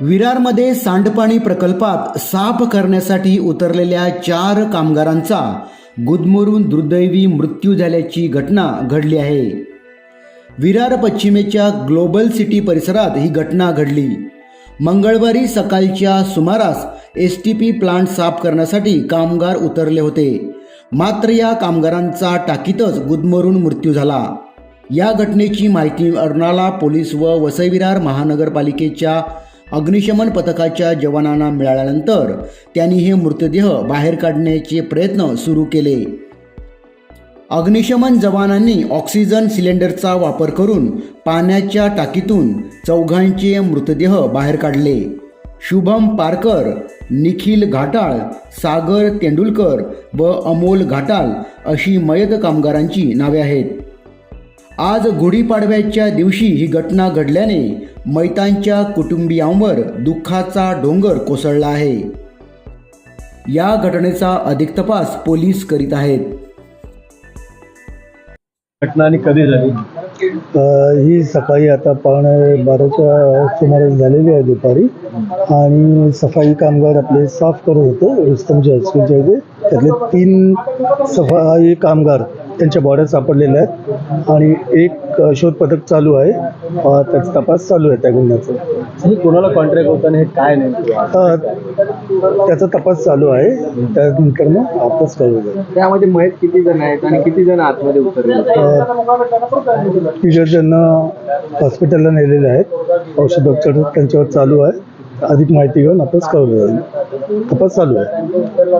विरारमध्ये सांडपाणी प्रकल्पात साफ करण्यासाठी उतरलेल्या चार कामगारांचा गुदमरून दुर्दैवी मृत्यू झाल्याची घटना घडली आहे. विरार पश्चिमेच्या ग्लोबल सिटी परिसरात ही घटना घडली. मंगळवारी सकाळच्या सुमारास एस टी पी प्लांट साफ करण्यासाठी कामगार उतरले होते. मात्र या कामगारांचा टाकीतच गुदमरून मृत्यू झाला. या घटनेची माहिती अर्नाळा पोलीस व वसईविरार महानगरपालिकेच्या अग्निशमन पथकाच्या जवानांना मिळाल्यानंतर त्यांनी हे मृतदेह बाहेर काढण्याचे प्रयत्न सुरू केले. अग्निशमन जवानांनी ऑक्सिजन सिलेंडरचा वापर करून पाण्याच्या टाकीतून चौघांचे मृतदेह बाहेर काढले. शुभम पारकर निखिल घाटाळ सागर तेंडुलकर व अमोल घाटाळ अशी मयत कामगारांची नावे आहेत. आज गुढीपाडव्याच्या दिवशी ही घटना घडल्याने मैतांच्या कुटुंबियांवर दुःखाचा डोंगर कोसळला आहे. या घटनेचा अधिक तपास पोलीस करीत आहेत. घटना आणि कधी झाली? अ, ही सकाळी आता पावणे बाराच्या सुमारास झालेली आहे दुपारी. आणि सफाई कामगार आपले साफ करत होते रुस्तमच्या हायस्कूलच्या इथे त्यातले तीन सफाई कामगार त्यांच्या बॉड्या सापडलेल्या आहेत. आणि एक शोध पथक चालू आहे. त्याचा तपास चालू आहे त्या गुन्ह्याचा. कोणाला कॉन्ट्रॅक्ट होता हे काय अ, त्याचा तपास चालू आहे. त्यानंतर मग आपस करू. त्यामध्ये मयत किती जण आहेत आणि किती जण आतमध्ये उतरले? तिघ जण हॉस्पिटलला नेलेले आहेत औषधोपचार त्यांच्यावर चालू आहे. अधिक माहिती घेऊन आपस कळवलं जाईल तपास चालू आहे.